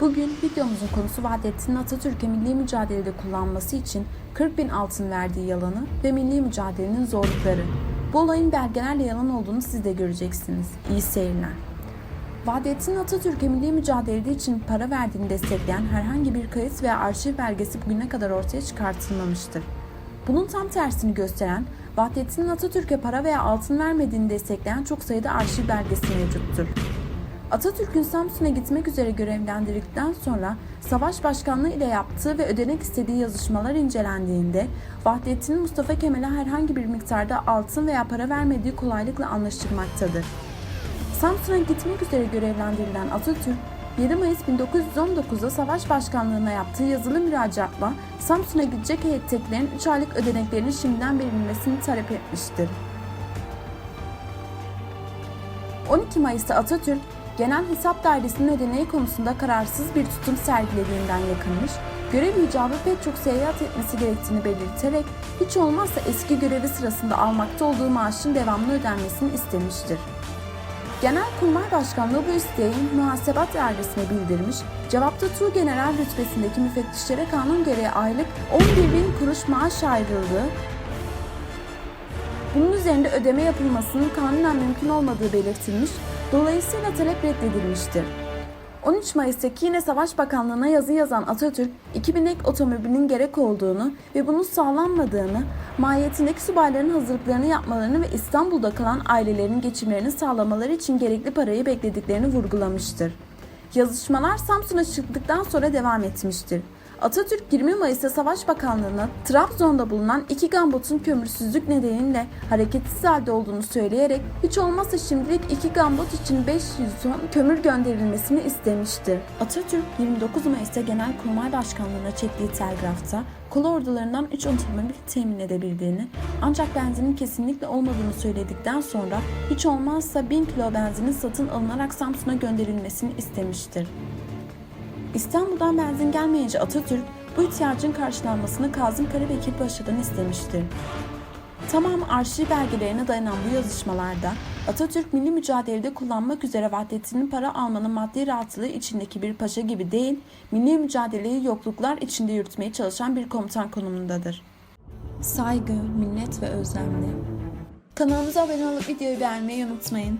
Bugün videomuzun konusu Vahdettin Atatürk'e milli mücadelede kullanması için 40 bin altın verdiği yalanı ve milli mücadelenin zorlukları. Bu olayın belgelerle yalan olduğunu siz de göreceksiniz. İyi seyirler. Vahdettin Atatürk'e milli mücadelede için para verdiğini destekleyen herhangi bir kayıt veya arşiv belgesi bugüne kadar ortaya çıkartılmamıştır. Bunun tam tersini gösteren, Vahdettin Atatürk'e para veya altın vermediğini destekleyen çok sayıda arşiv belgesi mevcuttur. Atatürk'ün Samsun'a gitmek üzere görevlendirildikten sonra savaş başkanlığı ile yaptığı ve ödenek istediği yazışmalar incelendiğinde Vahdettin'in Mustafa Kemal'e herhangi bir miktarda altın veya para vermediği kolaylıkla anlaşılmaktadır. Samsun'a gitmek üzere görevlendirilen Atatürk, 7 Mayıs 1919'da savaş başkanlığına yaptığı yazılı müracaatla Samsun'a gidecek heyettekilerin 3 aylık ödeneklerinin şimdiden verilmesini talep etmiştir. 12 Mayıs'ta Atatürk, Genel Hesap Dairesi'nin ödeneği konusunda kararsız bir tutum sergilediğinden yakınmış, görev icabı pek çok seyahat etmesi gerektiğini belirterek hiç olmazsa eski görevi sırasında almakta olduğu maaşın devamlı ödenmesini istemiştir. Genelkurmay Başkanlığı bu isteği muhasebat dairesine bildirmiş, cevapta Tuğgeneral rütbesindeki müfettişlere kanun gereği aylık 11 bin kuruş maaş ayrıldığı, bunun üzerinde ödeme yapılmasının kanunen mümkün olmadığı belirtilmiş, dolayısıyla talep reddedilmiştir. 13 Mayıs'taki yine Savaş Bakanlığı'na yazı yazan Atatürk, 2000 ek otomobilinin gerek olduğunu ve bunun sağlanmadığını, mahiyetindeki subayların hazırlıklarını yapmalarını ve İstanbul'da kalan ailelerin geçimlerini sağlamaları için gerekli parayı beklediklerini vurgulamıştır. Yazışmalar Samsun'a çıktıktan sonra devam etmiştir. Atatürk 20 Mayıs'ta Savaş Bakanlığı'na Trabzon'da bulunan iki gambotun kömürsüzlük nedeniyle hareketsiz halde olduğunu söyleyerek hiç olmazsa şimdilik iki gambot için 500 ton kömür gönderilmesini istemiştir. Atatürk 29 Mayıs'ta Genelkurmay Başkanlığı'na çektiği telgrafta kolu ordularından 3 otomobil temin edebildiğini ancak benzinin kesinlikle olmadığını söyledikten sonra hiç olmazsa 1000 kilo benzinin satın alınarak Samsun'a gönderilmesini istemiştir. İstanbul'dan benzin gelmeyince Atatürk bu ihtiyacın karşılanmasını Kazım Karabekir Paşa'dan istemiştir. Tamam arşiv belgelerine dayanan bu yazışmalarda Atatürk milli mücadelede kullanmak üzere Vahdettin'in para almanın maddi rahatlığı içindeki bir paşa gibi değil, milli mücadeleyi yokluklar içinde yürütmeye çalışan bir komutan konumundadır. Saygı, minnet ve özlemle. Kanalımıza abone olup videoyu beğenmeyi unutmayın.